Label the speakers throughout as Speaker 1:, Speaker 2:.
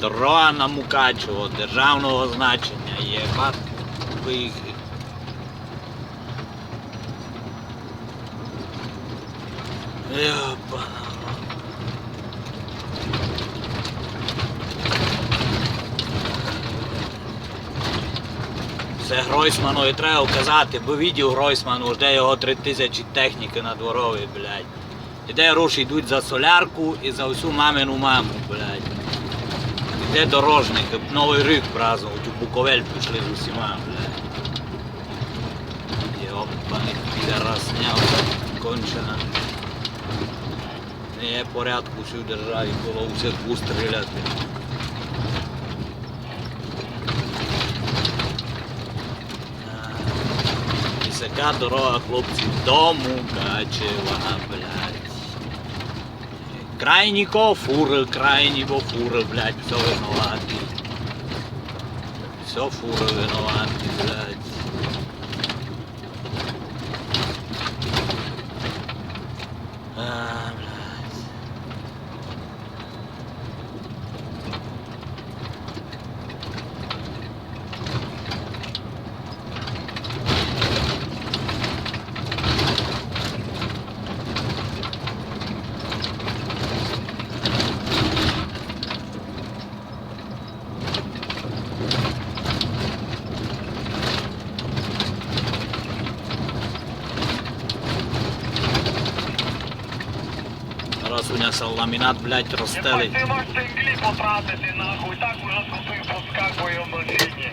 Speaker 1: Дорога на Мукачево, державного значення, є виїхи. Йопана. Це Гройсману і треба вказати, бо відео Гройсману, де його три тисячі техніки на дворові, блядь. І де гроші йдуть за солярку і за всю мамину маму, блядь. Де дорожники, Новий рік празднують, у Буковель пішли з усіма, блядь. Йопаний підарасня, кончена. Не є порядку всю державі, було усіх устріляти. Висока дорога, хлопці, до Мукачева, блядь. Крайні ко фури, крайні фури, блядь, все винуваті. Все фури винуваті, блядь. А, блядь. Зараз у нас ламінат, блядь, розстелить.
Speaker 2: Ти можеш цинкли потратити, нахуй, так уже тупик проскакує машині.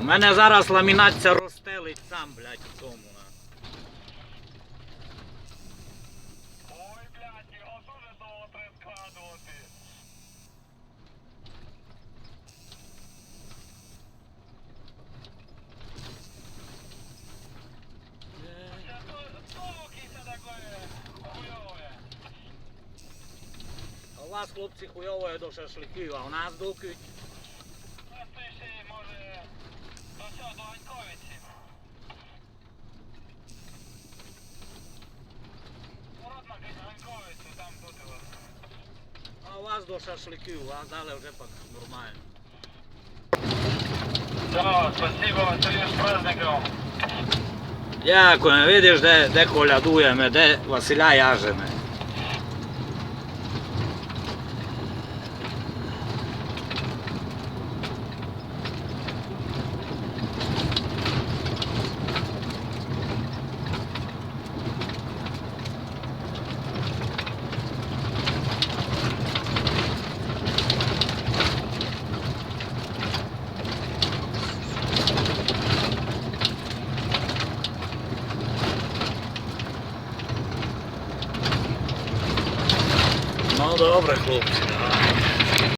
Speaker 1: У мене зараз ламінат ця розстелить сам, блядь, в тому. на.
Speaker 2: Ой, блядь, його дуже довго треба складувати. Це то- то якесь таке хуйове.
Speaker 1: А у вас, хлопці, хуйово є до шашликів, а у нас доки.
Speaker 2: Просто ще може до цього, до Ганьковиці. Ворот на Ганьковицю, там тут його.
Speaker 1: А у вас до шашликів, далі вже пак нормально.
Speaker 2: Все, спасибо, Василий, с праздником.
Speaker 1: Дякую, видиш, де, де колядуємо, де Василя яжеме. Mada dobra chłopcy.